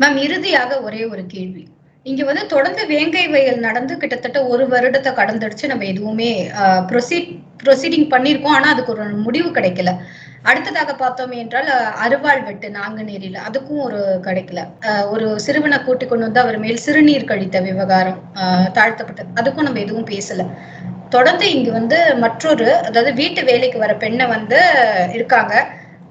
Ma'am இறுதியாக ஒரே ஒரு கேள்வி. இங்க வந்து தொடர்ந்து வேங்கை வயல் நடந்து கிட்டத்தட்ட ஒரு வருடத்தை கடந்துடுச்சு. நம்ம எதுவுமே ப்ரொசீட் ப்ரொசீடிங் பண்ணியிருக்கோம். ஆனா அதுக்கு ஒரு முடிவு கிடைக்கல. அடுத்ததாக பார்த்தோம் என்றால் அருவாள் வெட்டு நாங்குநேரியில அதுக்கும் ஒரு கிடைக்கல. ஒரு சிறுவனை கூட்டி கொண்டு வந்து அவர் மேல் சிறுநீர் கழித்த விவகாரம் தாழ்த்தப்பட்டது. அதுக்கும் நம்ம எதுவும் பேசல. தொடர்ந்து இங்க வந்து மற்றொரு அதாவது வீட்டு வேலைக்கு வர பெண்ணை வந்து இருக்காங்க.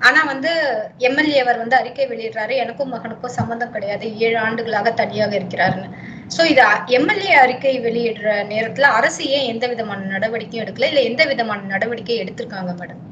ஆனா வந்து எம்எல்ஏ அவர் வந்து அறிக்கை வெளியிடுறாரு. எனக்கும் மகனுக்கும் சம்மந்தம் கிடையாது. ஏழு ஆண்டுகளாக தனியாக இருக்கிறாருன்னு. சோ இது எம்எல்ஏ அறிக்கை வெளியிடுற நேரத்துல அரசு ஏன் எந்த விதமான நடவடிக்கையும் எடுக்கல? இல்ல எந்த விதமான நடவடிக்கை எடுத்திருக்காங்க மேடம்?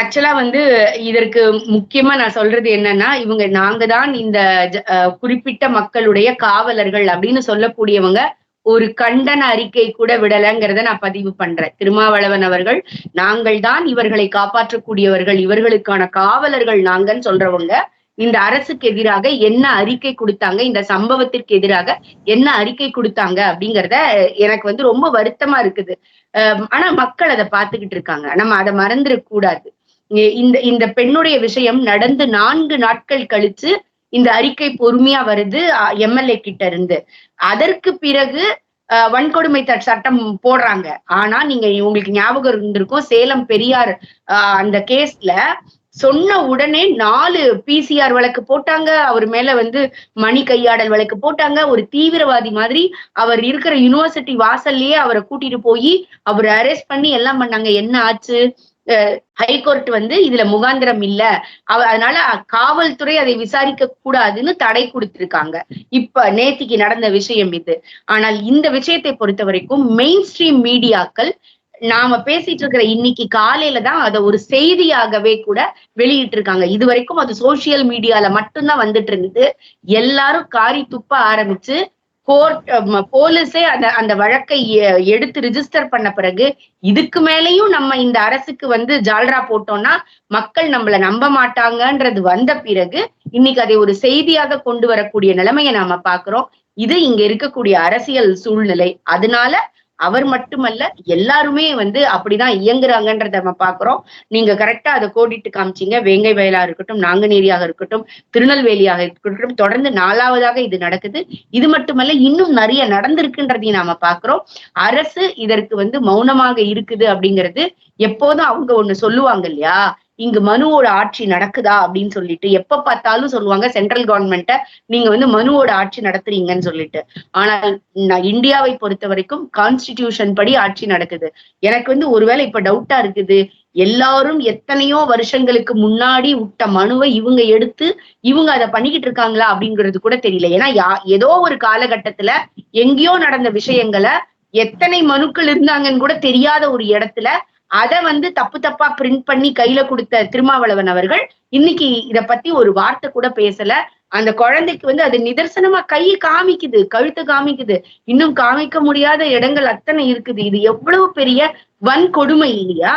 ஆக்சுவலா வந்து இதற்கு முக்கியமா நான் சொல்றது என்னன்னா இவங்க நாங்க தான் இந்த அஹ் குறிப்பிட்ட மக்களுடைய காவலர்கள் அப்படின்னு சொல்லக்கூடியவங்க. ஒரு கண்டன அறிக்கை கூட விடலைங்கிறத நான் பதிவு பண்றேன். திருமாவளவன் அவர்கள் நாங்கள் தான் இவர்களை காப்பாற்றக்கூடியவர்கள் இவர்களுக்கான காவலர்கள் நாங்கன்னு சொல்றவங்க இந்த அரசுக்கு எதிராக என்ன அறிக்கை கொடுத்தாங்க இந்த சம்பவத்திற்கு எதிராக என்ன அறிக்கை கொடுத்தாங்க? அப்படிங்கறத எனக்கு வந்து ரொம்ப வருத்தமா இருக்குது. ஆனா மக்கள் அதை பார்த்துக்கிட்டு இருக்காங்க. நம்ம அதை மறந்துடக் கூடாது இந்த இந்த பெண்ணுடைய விஷயம் நடந்து நான்கு நாட்கள் கழிச்சு இந்த அறிக்கை பொறுமையா வருது எம்எல்ஏ கிட்ட இருந்து. அதற்கு பிறகு அஹ், வன்கொடுமை த- சட்டம் போடுறாங்க. ஆனா நீங்க உங்களுக்கு ஞாபகம் இருந்திருக்கும் சேலம் பெரியார் அந்த கேஸ்ல சொன்ன உடனே நாலு பிசிஆர் வழக்கு போட்டாங்க. அவர் மேல வந்து மணி கையாடல் வழக்கு போட்டாங்க. ஒரு தீவிரவாதி மாதிரி அவர் இருக்கிற யுனிவர்சிட்டி வாசல்லயே அவரை கூட்டிட்டு போய் அவரை அரெஸ்ட் பண்ணி எல்லாம் பண்ணாங்க. என்ன ஆச்சு? ஹைகோர்ட் வந்து இதுல முகாந்திரம் இல்ல. அவ- அதனால காவல்துறை அதை விசாரிக்க கூடாதுன்னு தடை கொடுத்திருக்காங்க. இப்ப நேத்திக்கு நடந்த விஷயம் இது. ஆனால் இந்த விஷயத்தை பொறுத்த வரைக்கும் மெயின் ஸ்ட்ரீம் மீடியாக்கள் நாம பேசிட்டு இருக்கிற இன்னைக்கு காலையில தான் அதை ஒரு செய்தியாகவே கூட வெளியிட்டு இருக்காங்க இது வரைக்கும் அது சோசியல் மீடியால மட்டும்தான் வந்துட்டு இருந்தது. எல்லாரும் காரி துப்ப ஆரம்பிச்சு கோர்ட் போலீஸே அந்த அந்த வழக்கை எடுத்து ரிஜிஸ்டர் பண்ண பிறகு இதுக்கு மேலயும் நம்ம இந்த அரசுக்கு வந்து ஜால்ரா போட்டோம்னா மக்கள் நம்மள நம்ப மாட்டாங்கன்றது வந்த பிறகு இன்னைக்கு அதை ஒரு செய்தியாக கொண்டு வரக்கூடிய நிலைமையை நாம பாக்குறோம் இது இங்க இருக்கக்கூடிய அரசியல் சூழ்நிலை. அதனால அவர் மட்டுமல்ல எல்லாருமே வந்து அப்படிதான் இயங்குறாங்கன்றத நம்ம பாக்குறோம். நீங்க கரெக்டா அதை கோடிட்டு காமிச்சீங்க. வேங்கை வயலா இருக்கட்டும் நாங்குநேரியாக இருக்கட்டும் திருநெல்வேலியாக இருக்கட்டும் தொடர்ந்து நாலாவதாக இது நடக்குது. இது மட்டுமல்ல இன்னும் நிறைய நடந்திருக்குன்றதையும் நாம பாக்குறோம். அரசு இதற்கு வந்து மௌனமாக இருக்குது அப்படிங்கிறது எப்போதும் அவங்க ஒண்ணு சொல்லுவாங்க இல்லையா? இங்கு மனுவோட ஆட்சி நடக்குதா அப்படின்னு சொல்லிட்டு எப்ப பார்த்தாலும் சொல்லுவாங்க சென்ட்ரல் கவர்மெண்ட்ட நீங்க வந்து மனுவோட ஆட்சி நடத்துறீங்கன்னு சொல்லிட்டு. ஆனால் நான் இந்தியாவை பொறுத்த வரைக்கும் கான்ஸ்டிடியூஷன் படி ஆட்சி நடக்குது. எனக்கு வந்து ஒருவேளை இப்ப டவுட்டா இருக்குது. எல்லாரும் எத்தனையோ வருஷங்களுக்கு முன்னாடி விட்ட மனுவை இவங்க எடுத்து இவங்க அதை பண்ணிக்கிட்டு இருக்காங்களா அப்படிங்கிறது கூட தெரியல. ஏன்னா யா- ஏதோ ஒரு காலகட்டத்துல எங்கேயோ நடந்த விஷயங்களை எத்தனை மனுக்கள் இருந்தாங்கன்னு கூட தெரியாத ஒரு இடத்துல அதை வந்து தப்பு தப்பா பிரிண்ட் பண்ணி கையில கொடுத்த திருமாவளவன் அவர்கள் இன்னைக்கு இத பத்தி ஒரு வார்த்தை கூட பேசல. அந்த குழந்தைக்கு வந்து அது நிதர்சனமா கை காமிக்குது கழுத்து காமிக்குது. இன்னும் காமிக்க முடியாத இடங்கள் அத்தனை இருக்குது. இது எவ்வளவு பெரிய வன்கொடுமை இல்லையா?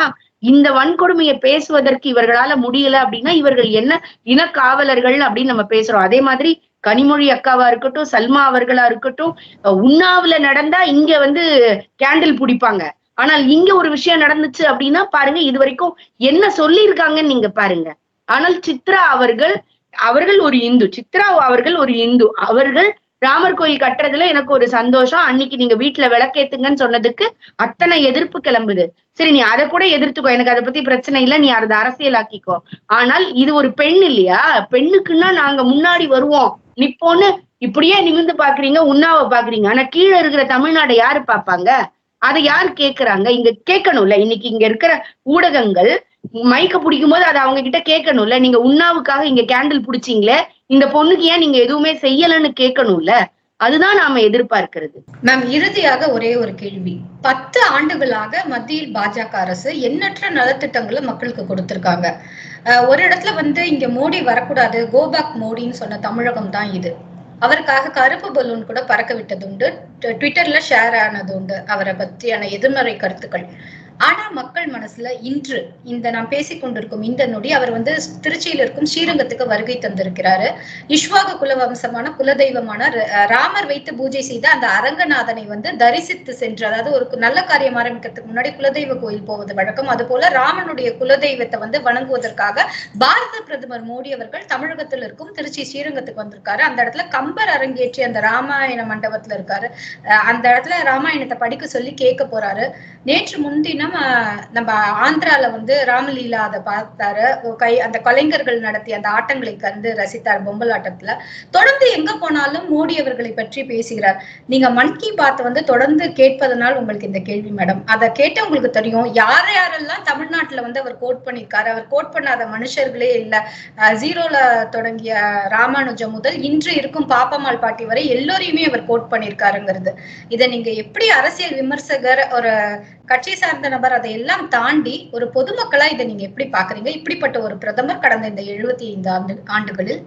இந்த வன்கொடுமையை பேசுவதற்கு இவர்களால முடியல அப்படின்னா இவர்கள் என்ன இனக்காவலர்கள் அப்படின்னு நம்ம பேசுறோம். அதே மாதிரி கனிமொழி அக்காவா இருக்கட்டும் சல்மா அவர்களா இருக்கட்டும் உண்ணாவுல நடந்தா இங்க வந்து கேண்டில் பிடிப்பாங்க. ஆனால் இங்க ஒரு விஷயம் நடந்துச்சு அப்படின்னா பாருங்க இது வரைக்கும் என்ன சொல்லியிருக்காங்கன்னு நீங்க பாருங்க. ஆனால் சித்ரா அவர்கள் அவர்கள் ஒரு இந்து. சித்ரா அவர்கள் ஒரு இந்து. அவர்கள் ராமர் கோயில் கட்டுறதுல எனக்கு ஒரு சந்தோஷம். அன்னைக்கு நீங்க வீட்டுல விளக்கேத்துங்கன்னு சொன்னதுக்கு அத்தனை எதிர்ப்பு கிளம்புது. சரி நீ அதை கூட எதிர்த்துக்கோ. எனக்கு அதை பத்தி பிரச்சனை இல்லை. நீ அதை அரசியலாக்கிக்கோ. ஆனால் இது ஒரு பெண் இல்லையா? பெண்ணுக்குன்னா நாங்க முன்னாடி வருவோம். நிப்போன்னு இப்படியே நிமிர்ந்து பாக்குறீங்க உண்ணாவை பாக்குறீங்க ஆனா கீழே இருக்கிற தமிழ்நாடை யாரு பாப்பாங்க அதை யார் கேக்குறாங்க? இங்க கேட்கணும்ல இன்னைக்கு இங்க இருக்கிற ஊடகங்கள் மைக்க பிடிக்கும் போது அதை அவங்க கிட்ட கேட்கணும்ல நீங்க உண்ணாவுக்காக இங்க கேண்டில் பிடிச்சிங்களே இந்த பொண்ணுக்கு ஏன் நீங்க எதுவுமே செய்யலன்னு கேட்கணும்ல அதுதான் நாம எதிர்பார்க்கிறது. மேம் இறுதியாக ஒரே ஒரு கேள்வி. பத்து ஆண்டுகளாக மத்தியில் பாஜக அரசு எண்ணற்ற நலத்திட்டங்களை மக்களுக்கு கொடுத்திருக்காங்க. ஒரு இடத்துல வந்து இங்க மோடி வரக்கூடாது கோபாக் மோடின்னு சொன்ன தமிழகம் தான் இது. அவருக்காக கருப்பு பலூன் கூட பறக்க விட்டது உண்டு ட்விட்டர்ல ஷேர் ஆனது உண்டு அவரை பற்றியான எதிர்மறை கருத்துக்கள். ஆனா மக்கள் மனசுல இன்று இந்த நாம் பேசிக்கொண்டிருக்கும் இந்த நொடி அவர் வந்து திருச்சியில் இருக்கும் ஸ்ரீரங்கத்துக்கு வருகை தந்திருக்கிறாரு. இஷ்வாக குலவம்சமான குலதெய்வமான ர- ராமர் வைத்து பூஜை செய்த அந்த அரங்கநாதனை வந்து தரிசித்து சென்று அதாவது ஒரு நல்ல காரியம் ஆரம்பிக்கிறதுக்கு முன்னாடி குலதெய்வ கோயில் போவது வழக்கம். அது போல ராமனுடைய குலதெய்வத்தை வந்து வணங்குவதற்காக பாரத பிரதமர் மோடி அவர்கள் தமிழகத்தில் இருக்கும் திருச்சி ஸ்ரீரங்கத்துக்கு வந்திருக்காரு. அந்த இடத்துல கம்பர் அரங்கேற்றி அந்த ராமாயண மண்டபத்துல இருக்காரு. அந்த இடத்துல ராமாயணத்தை படிக்க சொல்லி கேட்க போறாரு. நேற்று முன்தினம் நம்ம நம்ம ஆந்திரால வந்து ராமலீலா அதை பார்த்தாரு. கை அந்த கலைஞர்கள் நடத்திய அந்த ஆட்டங்களை கண்டு ரசித்தார் பொம்பல் ஆட்டத்துல தொடர்ந்து எங்க போனாலும் மோடி அவர்களை பற்றி பேசுகிறார். நீங்க மன் கி பாத் வந்து தொடர்ந்து கேட்பதனால் உங்களுக்கு இந்த கேள்வி மேடம். அதை கேட்டு உங்களுக்கு தெரியும். யார் யாரெல்லாம் தமிழ்நாட்டுல வந்து அவர் கோட் பண்ணியிருக்காரு அவர் கோட் பண்ணாத மனுஷர்களே இல்ல. ஜீரோல தொடங்கிய ராமானுஜம் முதல் இன்று இருக்கும் பாப்பம்மாள் பாட்டி வரை எல்லோரையுமே அவர் கோட் பண்ணியிருக்காருங்கிறது. இதை நீங்க எப்படி அரசியல் விமர்சகர் ஒரு கட்சி சார்ந்த நபர் அதையெல்லாம் தாண்டி ஒரு பொதுமக்களா இதை நீங்க எப்படி பாக்குறீங்க? இப்படிப்பட்ட ஒரு பிரதமர் கடந்த இந்த எழுபத்தி ஐந்து ஆண்டு ஆண்டுகளில்?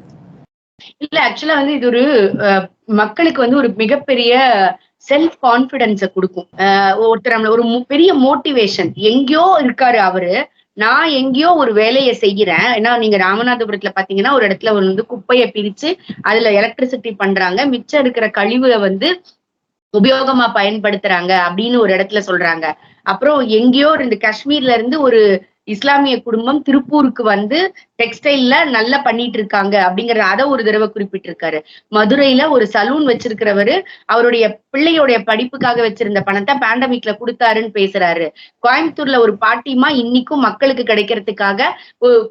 இல்ல ஆக்சுவலா வந்து இது ஒரு அஹ், மக்களுக்கு வந்து ஒரு மிகப்பெரிய செல்ஃப் கான்பிடன்ஸ கொடுக்கும் ஒருத்தர் நம்மள ஒரு பெரிய மோட்டிவேஷன் எங்கேயோ இருக்காரு அவரு. நான் எங்கேயோ ஒரு வேலையை செய்யறேன் ஏன்னா நீங்க ராமநாதபுரத்துல பாத்தீங்கன்னா ஒரு இடத்துல வந்து குப்பையை பிரிச்சு அதுல எலக்ட்ரிசிட்டி பண்றாங்க. மிச்சம் இருக்கிற கழிவை வந்து உபயோகமா பயன்படுத்துறாங்க அப்படின்னு ஒரு இடத்துல சொல்றாங்க. அப்புறம் எங்கேயோ இந்த காஷ்மீர்ல இருந்து ஒரு இஸ்லாமிய குடும்பம் திருப்பூருக்கு வந்து டெக்ஸ்டைல்ல நல்லா பண்ணிட்டு இருக்காங்க அப்படிங்கறத அதை ஒரு தடவை குறிப்பிட்டிருக்காரு. மதுரையில ஒரு சலூன் வச்சிருக்கிறவரு அவருடைய பிள்ளையோடைய படிப்புக்காக வச்சிருந்த பணத்தை பேண்டமிக்ல கொடுத்தாருன்னு பேசுறாரு. கோயம்புத்தூர்ல ஒரு பாட்டிமா இன்னைக்கும் மக்களுக்கு கிடைக்கிறதுக்காக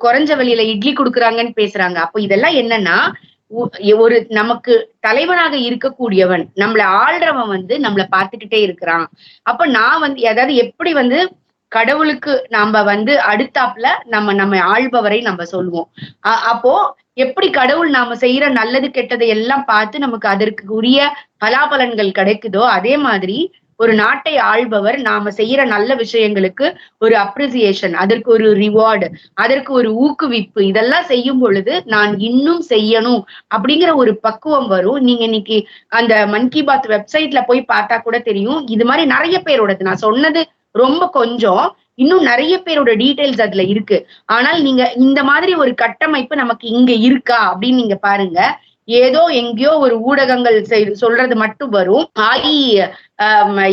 குறைஞ்ச வழியில இட்லி கொடுக்குறாங்கன்னு பேசுறாங்க. அப்போ இதெல்லாம் என்னன்னா ஒரு நமக்கு தலைவனாக இருக்கக்கூடியவன் நம்மள ஆள்றவன் வந்து நம்மள பார்த்துக்கிட்டே இருக்கிறான். அப்ப நான் வந்து அதாவது எப்படி வந்து கடவுளுக்கு நாம வந்து அடுத்தாப்புல நம்ம நம்ம ஆள்பவரை நம்ம சொல்லுவோம். அப்போ எப்படி கடவுள் நாம செய்யற நல்லது கெட்டதை எல்லாம் பார்த்து நமக்கு அதற்கு உரிய பலாபலன்கள் கிடைக்குதோ அதே மாதிரி ஒரு நாட்டை ஆள்பவர். நாம செய்யற நல்ல விஷயங்களுக்கு ஒரு அப்ரிசியேஷன் அதற்கு ஒரு ரிவார்டு அதற்கு ஒரு ஊக்குவிப்பு. இதெல்லாம் செய்யும் பொழுது நான் இன்னும் செய்யணும் அப்படிங்கிற ஒரு பக்குவம் வரும். நீங்க இன்னைக்கு அந்த மன் கி பாத் வெப்சைட்ல போய் பார்த்தா கூட தெரியும். இது மாதிரி நிறைய பேரோடது. நான் சொன்னது ரொம்ப கொஞ்சம். இன்னும் நிறைய பேரோட டீடைல்ஸ் அதுல இருக்கு. ஆனால் நீங்க இந்த மாதிரி ஒரு கட்டமைப்பு நமக்கு இங்க இருக்கா அப்படின்னு நீங்க பாருங்க. ஏதோ எங்கேயோ ஒரு ஊடகங்கள் சொல்றது மட்டும் வரும். ஆகி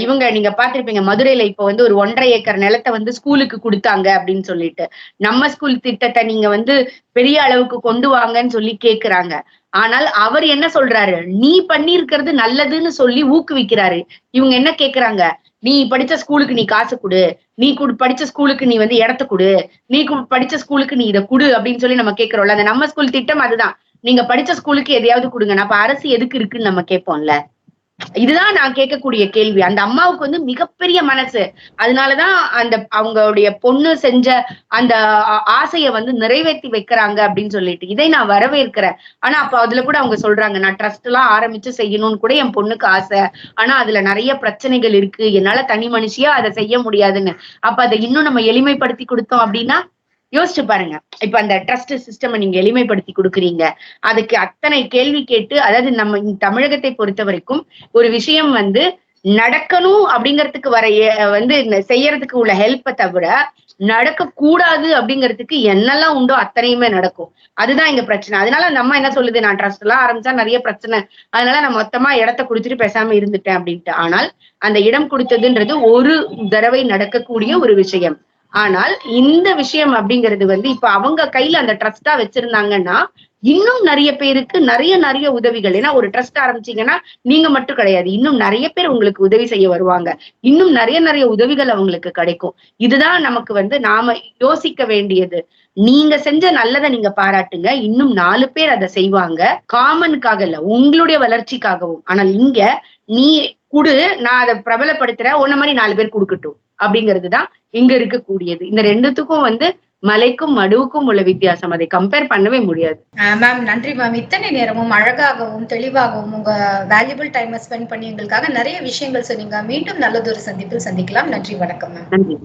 இவங்க நீங்க பாத்திருப்பீங்க மதுரையில இப்ப வந்து ஒரு ஒன்றரை ஏக்கர் நிலத்தை வந்து ஸ்கூலுக்கு கொடுத்தாங்க அப்படின்னு சொல்லிட்டு. நம்ம ஸ்கூல் திட்டத்தை நீங்க வந்து பெரிய அளவுக்கு கொண்டு வாங்கன்னு சொல்லி கேக்குறாங்க. ஆனால் அவர் என்ன சொல்றாரு? நீ பண்ணியிருக்கிறது நல்லதுன்னு சொல்லி ஊக்குவிக்கிறாரு. இவங்க என்ன கேக்குறாங்க? நீ படிச்ச ஸ்கூலுக்கு நீ காசு கொடு. நீ குடு படிச்ச ஸ்கூலுக்கு நீ வந்து இடத்த கொடு. நீ படிச்ச ஸ்கூலுக்கு நீ இதை கொடு அப்படின்னு சொல்லி நம்ம கேட்கறோம்ல அந்த நம்ம ஸ்கூல் திட்டம் அதுதான். நீங்க படிச்ச ஸ்கூலுக்கு எதையாவது கொடுங்க அப்ப அரசு எதுக்கு இருக்குன்னு நம்ம கேட்போம்ல? இதுதான் நான் கேட்கக்கூடிய கேள்வி. அந்த அம்மாவுக்கு வந்து மிகப்பெரிய மனசு. அதனாலதான் அந்த அவங்களுடைய பொண்ணு செஞ்ச அந்த ஆசைய வந்து நிறைவேற்றி வைக்கிறாங்க அப்படின்னு சொல்லிட்டு. இதை நான் வரவேற்கிறேன். ஆனா அப்ப அதுல கூட அவங்க சொல்றாங்க நான் ட்ரஸ்ட் எல்லாம் ஆரம்பிச்சு செய்யணும்னு கூட என் பொண்ணுக்கு ஆசை. ஆனா அதுல நிறைய பிரச்சனைகள் இருக்கு. என்னால தனி மனுஷியா அதை செய்ய முடியாதுன்னு. அப்ப அதை இன்னும் நம்ம எளிமைப்படுத்தி கொடுத்தோம் அப்படின்னா யோசிச்சு பாருங்க. இப்ப அந்த ட்ரஸ்ட் சிஸ்டம் நீங்க எளிமைப்படுத்தி கொடுக்குறீங்க. அதுக்கு அத்தனை கேள்வி கேட்டு அதாவது நம்ம தமிழகத்தை பொறுத்த வரைக்கும் ஒரு விஷயம் வந்து நடக்கணும் அப்படிங்கறதுக்கு வர வந்து செய்யறதுக்கு உள்ள ஹெல்ப்பை தவிர நடக்க கூடாது அப்படிங்கிறதுக்கு என்னெல்லாம் உண்டோ அத்தனையுமே நடக்கும். அதுதான் இங்க பிரச்சனை. அதனால அந்த அம்மா என்ன சொல்லுது? நான் ட்ரஸ்ட் எல்லாம் ஆரம்பிச்சா நிறைய பிரச்சனை. அதனால நான் மொத்தமா இடத்த குடிச்சிட்டு பேசாம இருந்துட்டேன் அப்படின்ட்டு. ஆனால் அந்த இடம் கொடுத்ததுன்றது ஒரு தடவை நடக்கக்கூடிய ஒரு விஷயம். ஆனால் இந்த விஷயம் அப்படிங்கிறது வந்து இப்ப அவங்க கையில அந்த ட்ரஸ்டா வச்சிருந்தாங்கன்னா இன்னும் நிறைய பேருக்கு நிறைய நிறைய உதவிகள். ஏன்னா ஒரு ட்ரஸ்ட் ஆரம்பிச்சீங்கன்னா நீங்க மட்டும் கிடையாது. இன்னும் நிறைய பேர் உங்களுக்கு உதவி செய்ய வருவாங்க. இன்னும் நிறைய நிறைய உதவிகள் அவங்களுக்கு கிடைக்கும். இதுதான் நமக்கு வந்து நாம யோசிக்க வேண்டியது. நீங்க செஞ்ச நல்லதை நீங்க பாராட்டுங்க. இன்னும் நாலு பேர் அதை செய்வாங்க. காமனுக்காக இல்ல உங்களுடைய வளர்ச்சிக்காகவும். ஆனால் இங்க நீ குடு நான் அதை பிரபலப்படுத்துறேன் உன்ன மாதிரி நாலு பேர் கொடுக்கட்டும். அப்படிங்கிறது தான் இங்க இருக்கக்கூடியது. இந்த ரெண்டுத்துக்கும் வந்து மலைக்கும் மடுவுக்கும் உள்ள வித்தியாசம். அதை கம்பேர் பண்ணவே முடியாது. மேம் நன்றி மேம் இத்தனை நேரமும் அழகாகவும் தெளிவாகவும் உங்க வேல்யூபிள் டைமை ஸ்பெண்ட் பண்ணி எங்களுக்காக நிறைய விஷயங்கள் சொன்னீங்க. மீண்டும் நல்லதொரு சந்திப்பில் சந்திக்கலாம். நன்றி வணக்கம் மேம் நன்றி.